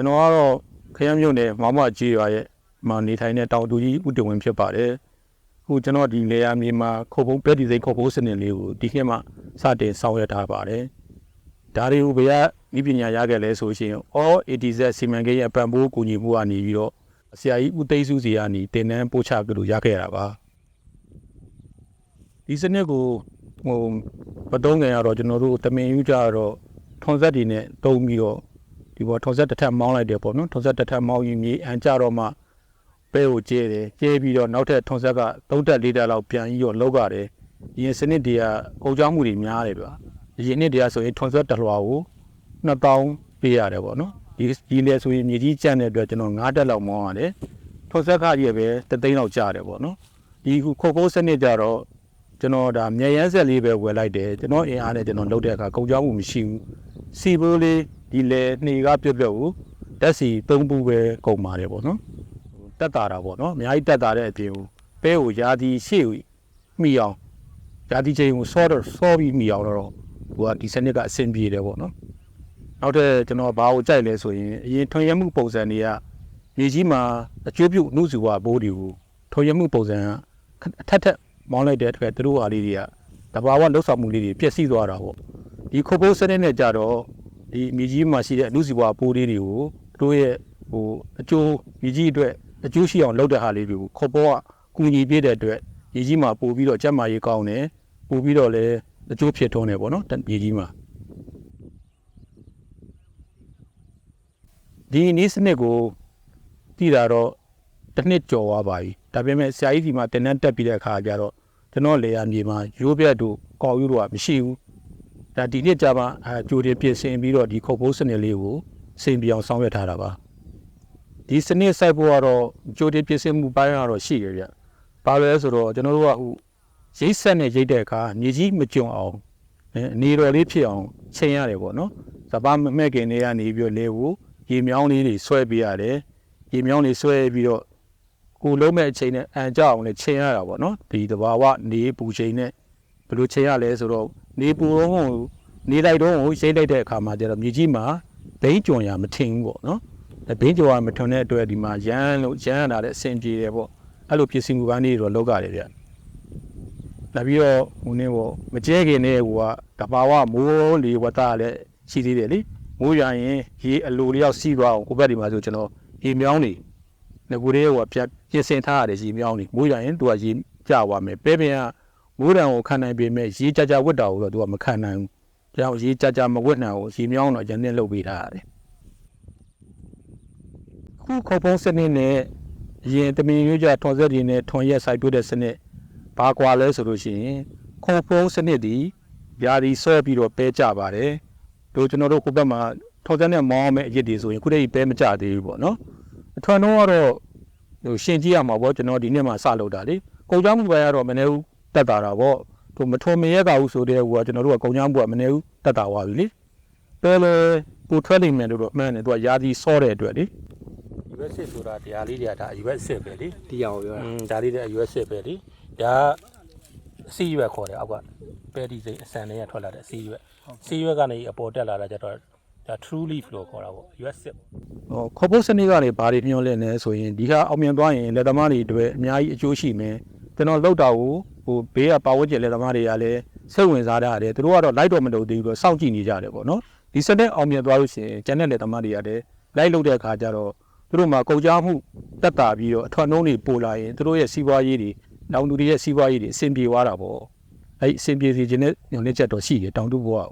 ကျွန်တော်ကတော့ခရမ်းမြို့နယ်မောင်မကြီးရွာရဲ့မှာနေထိုင်တဲ့တောင်သူကြီးဦးတင်ဝင်းဖြစ်ပါတယ်အခုကျွန်တော်ဒီလေယာမြေမှာခုတ်ဖုံးပဲဒီစိန်ခုတ်ဖုံးစနစ်လေးကိုဒီခေတ်မှာစတင်ဆောင်ရွက်ထားပါတယ်ဒါတွေကိုဘယ်ကဤပညာရခဲ့လဲဆိုရှင် all 80Z စီမံကိန်းရဲ့ပံ့ပိုးကူညီမှုကနေပြီးတော့ဆရာကြီးဦးသိန်းစုစီကနေတင်နန်းပို့ချကြလို့ရခဲ့ရတာပါဒီစနစ်ကိုဟိုမတုံးငယ်ရတော့ကျွန်တော်တို့တမင်ယူကြတော့ထွန်ဆက်တွေနဲ့တုံးပြီးတော့ ဒီပေါ်ထုံဆက်တစ်ထပ်မောင်းလိုက်တယ်ပေါ့နော်ထုံဆက်တစ်ထပ်မောင်းရင်မြေအန်ကြတော့မှပဲကိုကျဲတယ်ကျဲပြီးတော့နောက်ထပ်ထုံဆက်က3တက်4တက်လောက်ပြန်ပြီးတော့လောက်ရတယ်ဒီရင်စနစ်တွေကကုန်ကြမှုတွေများတယ်ဗျာဒီရင်နှစ်တွေကဆိုရင်ထုံဆက်တစ်လွှာကို2000ပေးရတယ်ပေါ့နော်ဒီဒီလေဆိုရင်မြေကြီးကျန်တဲ့အတွက်ကျွန်တော်9တက်လောက်မောင်းရတယ်ထုံဆက်ခကြီးပဲတသိန်းလောက်ကျတယ်ပေါ့နော်ဒီခုခုတ်ခိုးစနစ်ကြတော့ကျွန်တော်ဒါမြေရန်ဆက်လေးပဲဝယ်လိုက်တယ်ကျွန်တော်အင်အားနဲ့ကျွန်တော်လုပ်တဲ့အခါကုန်ကြမှုမရှိဘူးစီဘိုးလေး ဒီလေနှေကပြုတ်ပြုတ်ကိုတက်စီသုံးပူပဲကုန်ပါတယ်ပေါ့နော်ဟိုတက်တာတာပေါ့နော်အများကြီးတက်တာတဲ့အပြင်ကိုပဲကိုယာဒီရှေ့ကိုမိအောင်ယာဒီချိန်ကိုစောတော့စောပြီးမိအောင်တော့ဟိုကဒီစနစ်ကအဆင်ပြေတယ်ပေါ့နော်နောက်ထပ်ကျွန်တော်ဘာကိုကြိုက်လဲဆိုရင်အရင်ထွန်ရမှုပုံစံတွေကမြေကြီးမှာအကျိုးပြုနှုစုဝဘိုးတွေကိုထွန်ရမှုပုံစံကအထက်ထက်မောင်းလိုက်တဲ့အတွက်သူတို့အားလေးတွေကတဘာဝလှုပ်ဆောင်မှုလေးတွေပျက်စီးသွားတာပေါ့ဒီခုတ်ဖို့စနစ်နဲ့ကြတော့ ဒီမြေကြီးမှာရှိတဲ့အမှုစီပွားပိုးလေးတွေကိုသူတို့ရဲ့ဟိုအကျိုးမြေကြီးအတွက်အကျိုးရှိအောင်လုပ်တဲ့ဟာလေးတွေကိုခေါ်ပေါ်ကကူညီပေးတဲ့အတွက်မြေကြီးမှာပို့ပြီးတော့ကျက်မာရေးကောင်းတယ်ပို့ပြီးတော့လည်းအကျိုးဖြစ်ထွန်းတယ်ပေါ့နော်မြေကြီးမှာဒီနည်းစနစ်ကိုတည်တာတော့တစ်နှစ်ကျော်သွားပါပြီဒါပေမဲ့ဆရာကြီးဒီမှာတင်တန်းတက်ပြီးတဲ့အခါကျတော့ကျွန်တော်လေယာမြေမှာရိုးပြတ်တို့ကောက်ယူတို့ကမရှိဘူး ဒါဒီနှစ်ကြာမှအဲကြိုတင်ပြင်ဆင်ပြီးတော့ဒီခုတ်ဖိုးစနစ်လေးကိုစင်ပြောင်ဆောင်ရွက်ထားတာပါဒီစနစ်စိုက်ဖို့ကတော့ကြိုတင်ပြင်ဆင်မှုပိုင်းကတော့ရှိရပြဘာလဲဆိုတော့ကျွန်တော်တို့ကဟိုရိတ်ဆက်နဲ့ရိတ်တဲ့အခါမြေကြီးမကျွံအောင်အဲအနေရွယ်လေးဖြစ်အောင်ချိန်ရတယ်ပေါ့နော်စပါးမဲ့ခင်တွေကနေပြီးတော့လေကိုရေမြောင်းလေးတွေဆွဲပေးရတယ်ရေမြောင်းလေးဆွဲပြီးတော့ကိုလုံးမဲ့အချိန်နဲ့အန်ကြအောင်လည်းချိန်ရတာပေါ့နော်ဒီတဘာဝနေပူချိန်နဲ့ဘယ်လိုချိန်ရလဲဆိုတော့ နေပူတော့ကိုနေလိုက်တော့ကိုရှိတ်လိုက်တဲ့အခါမှာကျတော့မြေကြီးမှာဘိန်းကြုံရမထင်ဘူးပေါ့နော်အဲဘိန်းကြုံရမထွန်တဲ့အတွက်ဒီမှာရမ်းလို့ရမ်းရတာတဲ့အဆင်ပြေတယ်ပေါ့အဲ့လိုပြင်ဆင်မှုပိုင်းလေးတွေတော့လောက်ရတယ်ဗျနောက်ပြီးတော့ဟိုနေပေါ့မကျဲခင်နဲ့ဟိုကတဘာဝမိုးလေဝတ္တလည်းရှိသေးတယ်လေမိုးရရင်ရေအလိုလျောက်စီးသွားအောင်ကိုဘက်ဒီမှာဆိုကျွန်တော်ရေမြောင်းနေငကူလေးဟိုကပြပြင်ဆင်ထားရတယ်ရေမြောင်းနေမိုးရရင်သူကရေကျသွားမယ်ပဲပင်က မိုးတံကိုခံနိုင်ပေမဲ့ရေကြကြဝတ်တာကိုတော့သူကမခံနိုင်ဘူး။ဒါကြောင့်ရေကြကြမဝတ်နိုင်ဘူးရေမြောင်းတော့ရန်နဲ့လှုပ်ပေးထားရတယ်။ခုခုတ်ဖုံးစနစ်နဲ့အရင်တမင်ရွေးကြထွန်ဆက်တွေနဲ့ထွန်ရက်စိုက်ပျိုးတဲ့စနစ်ဘာကွာလဲဆိုလို့ရှိရင်ခုတ်ဖုံးစနစ်ဒီຢာဒီဆွဲပြီးတော့ပဲကြပါတယ်။တို့ကျွန်တော်တို့ခုဘက်မှာထွန်ဆက်နဲ့မောင်းမဲ့အရစ်တွေဆိုရင်ခုတည်းပဲမကြသေးဘူးပေါ့နော်။အထွန်တော့ကတော့ဟိုရှင်ကြည့်ရမှာပေါ့ကျွန်တော်ဒီနေ့မှစလုပ်တာလေ။ကုန်ကြောင်းမှုပဲကတော့မနေဘူး တက်တာတာပေါ့သူမထုံမရဲတာဘူးဆိုတဲ့ဟိုကကျွန်တော်တို့ကကုံချမ်းဘူးကမနေဘူးတက်တာသွားပြီလေပဲလေကိုထွက်နိုင်မယ်လို့တော့အမှန်တယ်သူကယာဒီစောတဲ့အတွက်လေ US ဆိုတာတရားလေးတွေကဒါ US ပဲလေတရားကိုပြောอืတာมဒါလေးတွေ US ပဲလေဒါအစီရွက်ခေါ်တယ်အောက်ကပဲဒီစိအစံတွေကထွက်လာတဲ့အစီရွက်စီရွက်ကနေအပေါ်တက်လာတာကျတော့ဒါ true leaf လို့ခေါ်တာပေါ့ US စစ်ဟောခေါ်ဖို့စနစ်ကနေဘာတွေမျှော်လင့်နေဆိုရင်ဒီဟာအောင်မြင်သွားရင်လက်သမားတွေတွေအများကြီးအကျိုးရှိမယ်ကျွန်တော်လောက်တာကိုဟို ဘေးကပါဝတ်ကျက်လက်သမားတွေကလည်းစိတ်ဝင်စားကြတယ်သူတို့ကတော့လိုက်တော့မလုပ်သေးဘူးတော့စောင့်ကြည့်နေကြတယ်ပေါ့နော်ဒီစနစ်အောင်မြင်သွားလို့ရှိရင်ကျန်တဲ့လက်သမားတွေကလည်းလိုက်လုပ်တဲ့အခါကျတော့သူတို့မှာကုန်ကြမှုတက်တာပြီးတော့အထွတ်နှုံးတွေပိုလာရင်သူတို့ရဲ့စီးပွားရေးတွေတောင်သူတွေရဲ့စီးပွားရေးတွေအဆင်ပြေသွားတာပေါ့အဲ့အဆင်ပြေစီခြင်းနဲ့ညွန်လင့်ချက်တော့ရှိတယ်တောင်သူဘဝကို